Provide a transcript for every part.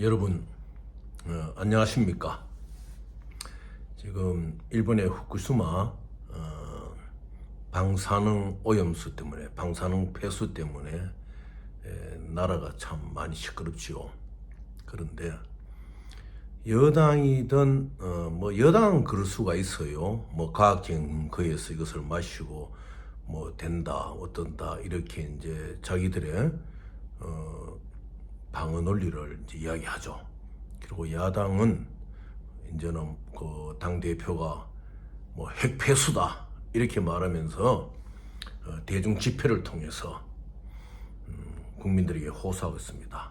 여러분 어, 안녕하십니까? 지금 일본의 후쿠시마 어, 방사능 오염수 때문에 방사능 폐수 때문에 에, 나라가 참 많이 시끄럽지요. 그런데 여당이든 어, 뭐 여당은 그럴 수가 있어요. 뭐 과학 근거에서 이것을 마시고 뭐 된다 어떤다 이렇게 이제 자기들의 어, 방어 논리를 이제 이야기하죠. 그리고 야당은 이제는 그 당 대표가 뭐 핵폐수다 이렇게 말하면서 어, 대중 집회를 통해서 음, 국민들에게 호소하고 있습니다.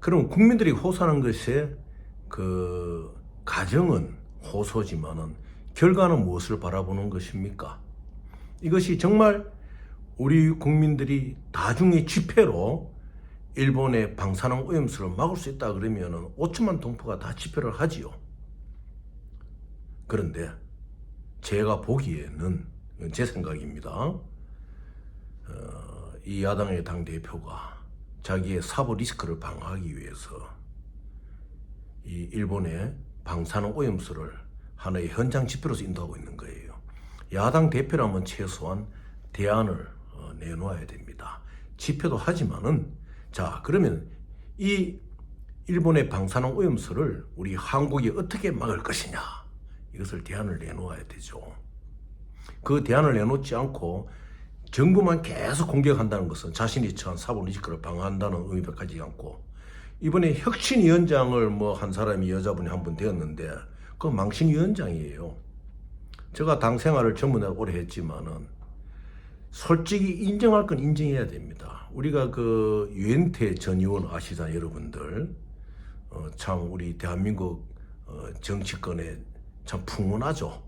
그럼 국민들이 호소하는 것에 그 가정은 호소지만은 결과는 무엇을 바라보는 것입니까? 이것이 정말 우리 국민들이 다중의 집회로 일본의 방사능 오염수를 막을 수 있다 그러면은 5천만 동포가 다 집회를 하지요. 그런데 제가 보기에는 제 생각입니다. 어, 이 야당의 당 대표가 자기의 사법 리스크를 방어하기 위해서 이 일본의 방사능 오염수를 하나의 현장 집회로서 인도하고 있는 거예요. 야당 대표라면 최소한 대안을 어, 내놓아야 됩니다. 집회도 하지만은 자 그러면 이 일본의 방사능 오염수를 우리 한국이 어떻게 막을 것이냐 이것을 대안을 내놓아야 되죠. 그 대안을 내놓지 않고 정부만 계속 공격한다는 것은 자신이 처한 사법 리스크를 방어한다는 가지지 않고 이번에 혁신위원장을 뭐 한 사람이 여자분이 한 분 되었는데 그 망신위원장이에요. 제가 당 생활을 전부 다 오래 했지만은 솔직히 인정할 건 인정해야 됩니다. 우리가 그 유엔태 전 의원 아시잖아요, 여러분들. 어, 참 우리 대한민국 어, 정치권에 참 풍문하죠.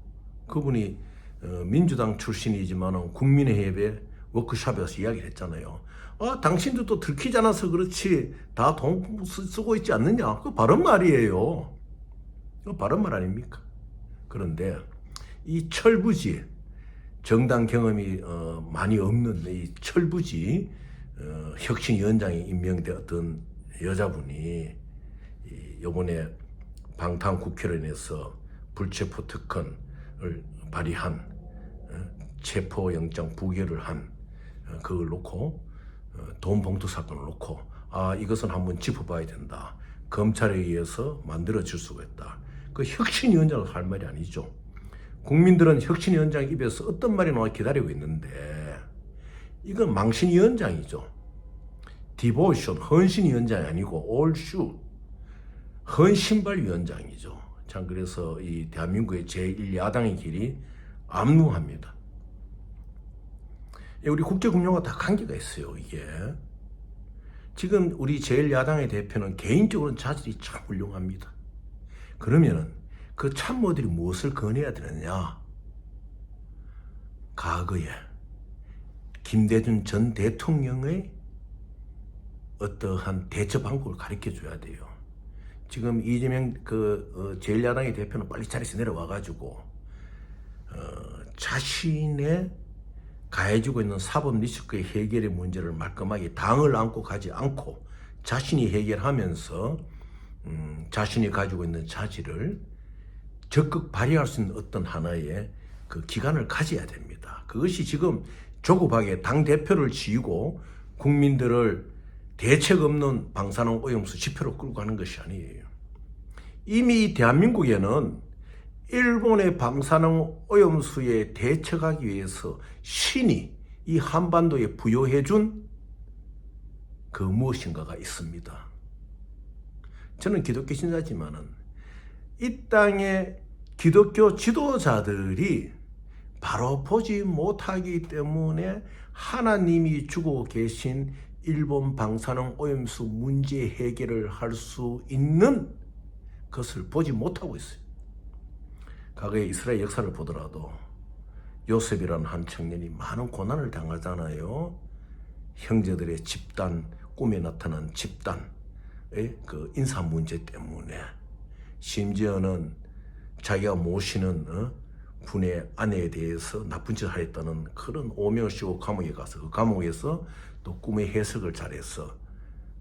그분이 어, 민주당 출신이지만은 국민의협의 워크숍에서 이야기를 했잖아요. 아, 당신도 또 들키지 않아서 그렇지 다 돈 쓰고 있지 않느냐? 그 바른 말이에요. 그 바른 말 아닙니까? 그런데 이 철부지 정당 경험이 어, 많이 없는 이 철부지 어, 혁신 위원장에 임명되었던 여자분이 이 요번에 방탄 국회로 인해서 불체포 특권을 발의한 어, 체포영장 부결을 한 어, 그걸 놓고 어, 돈 봉투 사건을 놓고 아 이것은 한번 짚어봐야 된다. 검찰에 의해서 만들어질 수가 있다. 그 혁신위원장을 할 말이 아니죠. 국민들은 혁신위원장 입에서 어떤 말이 나와 기다리고 있는데 이건 망신위원장이죠. 디보션 헌신위원장이 아니고 올슈 헌신발위원장이죠. 참 그래서 이 대한민국의 제1야당의 길이 암무합니다. 예, 우리 국제금융과 다 관계가 있어요, 이게. 지금 우리 제1야당의 대표는 개인적으로는 자질이 참 훌륭합니다. 그러면은 그 참모들이 무엇을 건해야 되느냐? 과거에 김대중 전 대통령의 어떠한 대처 방법을 가르쳐 줘야 돼요. 지금 이재명 그 어, 제1야당의 대표는 빨리 자리에서 내려와 가지고 어, 자신의 가해지고 있는 사법 리스크의 해결의 문제를 말끔하게 당을 안고 가지 않고 자신이 해결하면서 음, 자신이 가지고 있는 자질을 적극 발휘할 수 있는 어떤 하나의 그 기간을 가져야 됩니다. 그것이 지금 조급하게 당 대표를 지고 국민들을 대책 없는 방사능 오염수 지표로 끌고 가는 것이 아니에요. 이미 대한민국에는 일본의 방사능 오염수에 대처하기 위해서 신이 이 한반도에 부여해 준 그 무엇인가가 있습니다. 저는 기독교 신자지만은 이 땅의 기독교 지도자들이 바로 보지 못하기 때문에 하나님이 주고 계신 일본 방사능 오염수 문제 해결을 할 수 있는 것을 보지 못하고 있어요. 과거에 이스라엘 역사를 보더라도 요셉이라는 한 청년이 많은 고난을 당하잖아요. 형제들의 집단, 꿈에 나타난 집단의 그 인사 문제 때문에 심지어는 자기가 모시는 어? 분의 아내에 대해서 나쁜 짓을 하였다는 그런 오명을 씌고 감옥에 가서 그 감옥에서 또 꿈의 해석을 잘해서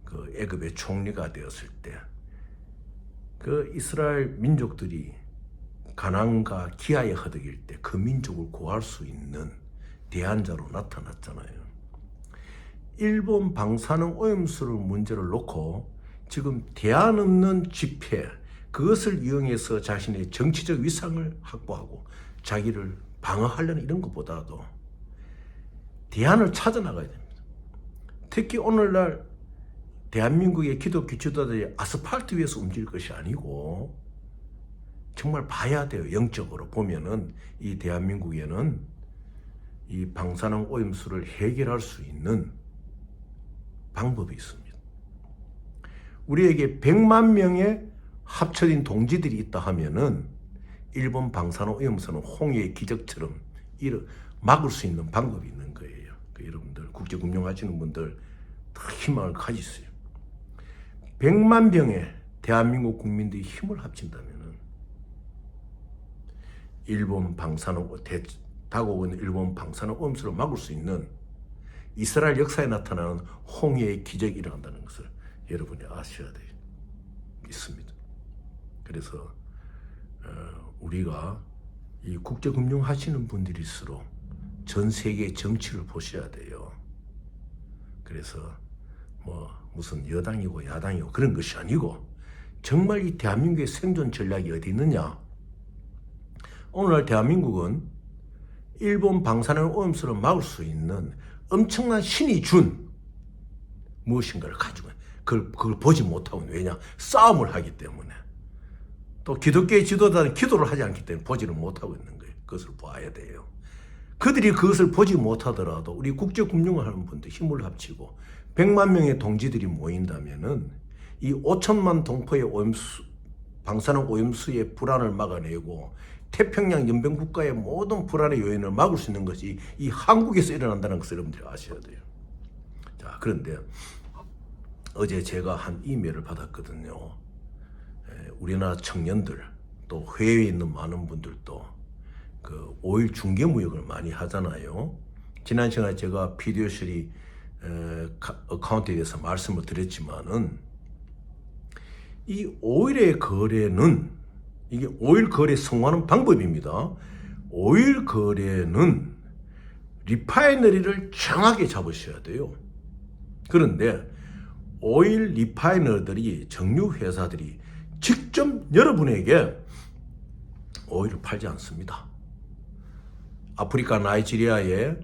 그 애굽의 총리가 되었을 때 그 이스라엘 민족들이 가난과 기아에 허덕일 때 그 민족을 구할 수 있는 대안자로 나타났잖아요. 일본 방사능 오염수를 문제를 놓고 지금 대안 없는 집회 그것을 이용해서 자신의 정치적 위상을 확보하고 자기를 방어하려는 이런 것보다도 대안을 찾아 나가야 됩니다. 특히 오늘날 대한민국의 기독교 지도자들이 아스팔트 위에서 움직일 것이 아니고 정말 봐야 돼요. 영적으로 보면은 이 대한민국에는 이 방사능 오염수를 해결할 수 있는 방법이 있습니다. 우리에게 100만 명의 합쳐진 동지들이 있다 하면은 일본 방사능 오염수는 홍해의 기적처럼 이를 막을 수 있는 방법이 있는 거예요. 그 여러분들 국제 금융 하시는 분들 다 희망을 가지세요. 100만 병의 대한민국 국민들이 힘을 합친다면은 일본 방사능 대, 있는 일본 방사능 오염수를 막을 수 있는 이스라엘 역사에 나타나는 홍해의 기적이 일어난다는 것을 여러분이 아셔야 돼요. 있습니다. 그래서 어, 우리가 이 국제금융 하시는 분들일수록 전 세계 정치를 보셔야 돼요. 그래서 뭐 무슨 여당이고 야당이고 그런 것이 아니고 정말 이 대한민국의 생존 전략이 어디 있느냐? 오늘날 대한민국은 일본 방사능 오염수를 막을 수 있는 엄청난 신이 준 무엇인가를 가지고 그걸, 그걸 보지 못하고 왜냐 싸움을 하기 때문에 또 기독교의 지도자는 기도를 하지 않기 때문에 보지를 못하고 있는 거예요. 그것을 봐야 돼요. 그들이 그것을 보지 못하더라도 우리 국제금융을 하는 분들 힘을 합치고 100만 명의 동지들이 모인다면은 이 5천만 동포의 오염수, 방사능 오염수의 불안을 막아내고 태평양 연변 국가의 모든 불안의 요인을 막을 수 있는 것이 이 한국에서 일어난다는 것을 여러분들이 아셔야 돼요. 자, 그런데 어제 제가 한 이메일을 받았거든요. 에, 우리나라 청년들 또 해외에 있는 많은 분들도 그 5일 중개 무역을 많이 하잖아요. 지난 시간에 제가 비디오실이 어카운트에 대해서 말씀을 드렸지만은 이 5일의 거래는 이게 5일 거래 성공하는 방법입니다. 5일 거래는 리파이너리를 정확하게 잡으셔야 돼요. 그런데 오일 리파이너들이 정유 회사들이 직접 여러분에게 오일을 팔지 않습니다. 아프리카 나이지리아의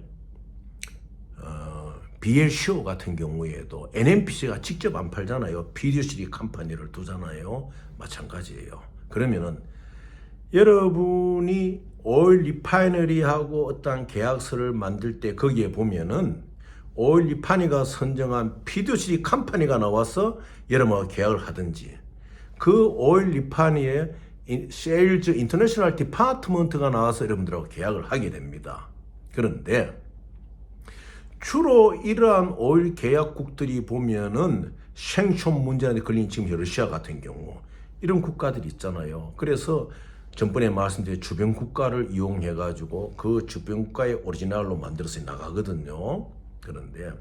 어, BLCO 같은 경우에도 NNPC가 직접 안 팔잖아요. 비디오시리 컴퍼니를 두잖아요. 마찬가지예요. 그러면은 여러분이 오일 리파이너리하고 어떤 계약서를 만들 때 거기에 보면은 오일 리파니가 선정한 피드시리 컴퍼니가 나와서 여러분과 계약을 하든지 그 오일 리파니의 세일즈 인터내셔널 디파트먼트가 나와서 여러분들하고 계약을 하게 됩니다. 그런데 주로 이러한 오일 계약국들이 보면은 생존 문제에 걸린 지금 러시아 같은 경우 이런 국가들이 있잖아요. 그래서 전번에 말씀드린 주변 국가를 이용해 가지고 그 주변 국가의 오리지널로 만들어서 나가거든요. 그런데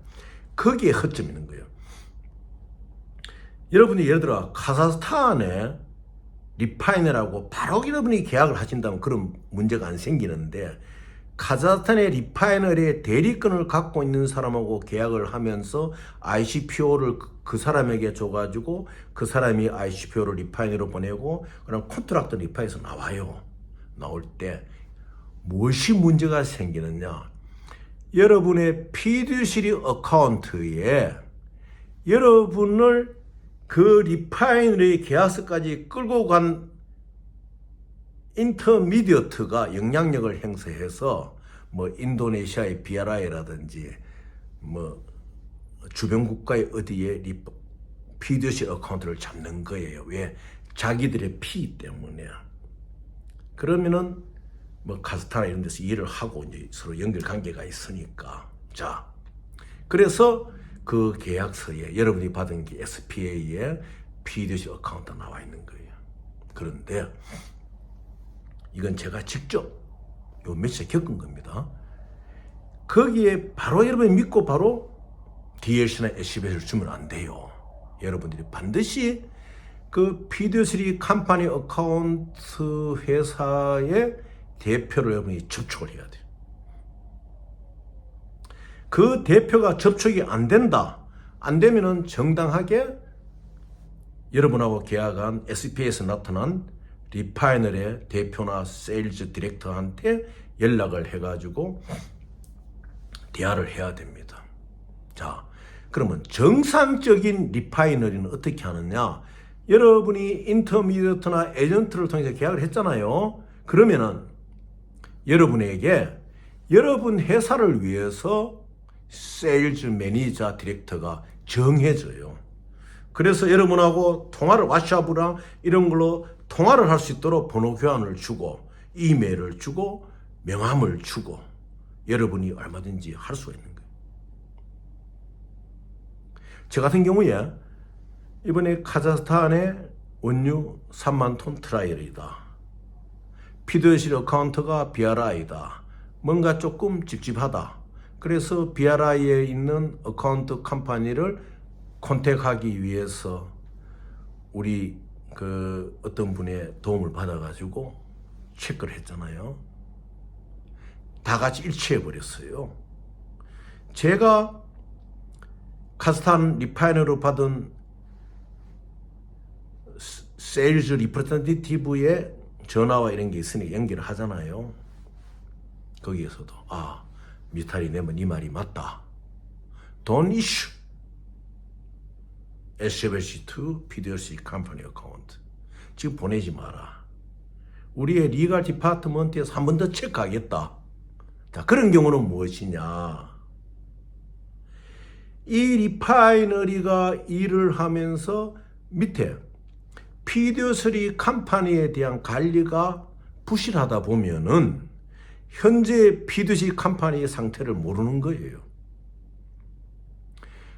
거기에 허점이 있는 거예요. 여러분이 예를 들어 카자흐스탄에 리파이너라고 바로 여러분이 계약을 하신다면 그런 문제가 안 생기는데 카자흐스탄의 리파이너리의 대리권을 갖고 있는 사람하고 계약을 하면서 ICPO를 그 사람에게 줘가지고 그 사람이 ICPO를 리파이너로 보내고 그럼 콘트락트 리파에서 나와요. 나올 때 무엇이 문제가 생기느냐? 여러분의 피드시리 어카운트에 여러분을 그 리파이너리 계약서까지 끌고 간 인터미디어트가 영향력을 행사해서 뭐 인도네시아의 비아라이라든지 뭐 주변 국가의 어디에 리 피드시 어카운트를 잡는 거예요. 왜? 자기들의 피 때문에. 그러면은 뭐 카스타나 이런 데서 일을 하고 이제 서로 연결 관계가 있으니까. 자. 그래서 그 계약서에 여러분이 받은 게 SPA에 피드시 어카운트가 나와 있는 거예요. 그런데 이건 제가 직접 요 며칠 겪은 겁니다. 거기에 바로 여러분이 믿고 바로 DLC나 SBS를 주면 안 돼요. 여러분들이 반드시 그 피드스리 컴퍼니 어카운트 회사의 대표를 여러분이 접촉을 해야 돼요. 그 대표가 접촉이 안 된다. 안 되면은 정당하게 여러분하고 계약한 SP에서 나타난 리파이널의 대표나 세일즈 디렉터한테 연락을 해가지고 대화를 해야 됩니다. 자, 그러면 정상적인 리파이너리는 어떻게 하느냐? 여러분이 인터미디어트나 에전트를 통해서 계약을 했잖아요. 그러면은 여러분에게 여러분 회사를 위해서 세일즈 매니저 디렉터가 정해져요. 그래서 여러분하고 통화를 왓츠앱이랑 이런 걸로 통화를 할 수 있도록 번호 교환을 주고 이메일을 주고 명함을 주고 여러분이 얼마든지 할 수가 있는 거예요. 저 같은 경우에 이번에 카자흐스탄의 원유 3만 톤 트라이얼이다. 피드실 어카운트가 BRI다. 뭔가 조금 찝찝하다. 그래서 BRI에 있는 어카운트 컴퍼니를 컨택하기 위해서 우리 그 어떤 분의 도움을 받아가지고 체크를 했잖아요. 다 같이 일치해 버렸어요. 제가 카스탄 리파이너로 받은 스- 세일즈 리프레젠티티브의 전화와 이런 게 있으니 연결을 하잖아요. 거기에서도 아 미스터리 내면 이 말이 맞다. 돈 이슈. SBC2 PDC 컴퍼니 어카운트. 지금 보내지 마라. 우리의 리갈 디파트먼트에서 한 번 더 체크하겠다. 자, 그런 경우는 무엇이냐? 이 리파이너리가 일을 하면서 밑에 피디어스리 컴퍼니에 대한 관리가 부실하다 보면은 현재 피드시 컴퍼니의 상태를 모르는 거예요.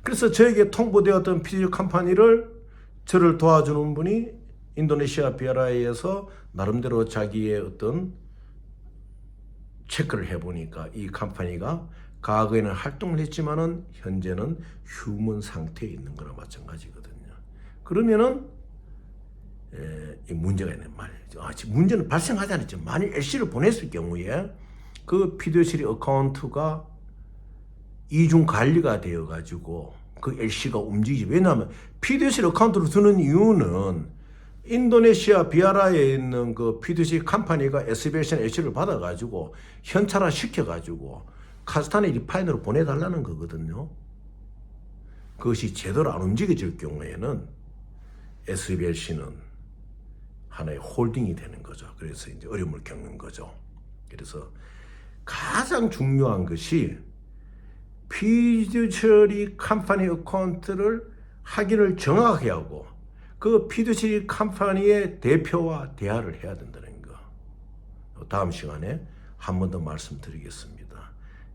그래서 저에게 통보되었던 피드시 컴퍼니를 저를 도와주는 분이 인도네시아 비아라에서 나름대로 자기의 어떤 체크를 해보니까 이 컴퍼니가 과거에는 활동을 했지만은 현재는 휴먼 상태에 있는 거나 마찬가지거든요. 그러면은 에, 이 문제가 있는 지금 문제는 발생하지 않았죠. 만일 LC를 보냈을 경우에 그 피드실이 어카운트가 이중 관리가 되어 가지고 그 LC가 움직이지. 왜냐하면 피드실 어카운트를 두는 이유는 인도네시아 비아라에 있는 그 피드시 컴퍼니가 SBSN LC를 받아가지고 현찰화 시켜가지고 카스탄의 리파이너로 보내달라는 거거든요. 그것이 제대로 안 움직여질 경우에는 SBLC는 하나의 홀딩이 되는 거죠. 그래서 이제 어려움을 겪는 거죠. 그래서 가장 중요한 것이 피드처리 컴퍼니 어카운트를 확인을 정확하게 하고 그 피드처리 컴퍼니의 대표와 대화를 해야 된다는 거. 다음 시간에 한 번 더 말씀드리겠습니다.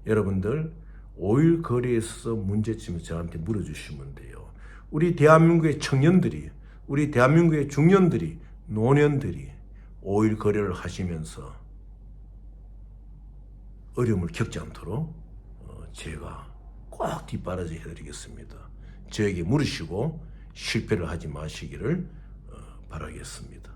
여러분들 오일 거래에 있어서 문제점을 저한테 물어주시면 돼요. 우리 대한민국의 청년들이, 우리 대한민국의 중년들이, 노년들이 오일 거래를 하시면서 어려움을 겪지 않도록 어, 제가 꼭 뒷바라지 해드리겠습니다. 저에게 물으시고 실패를 하지 마시기를 어, 바라겠습니다.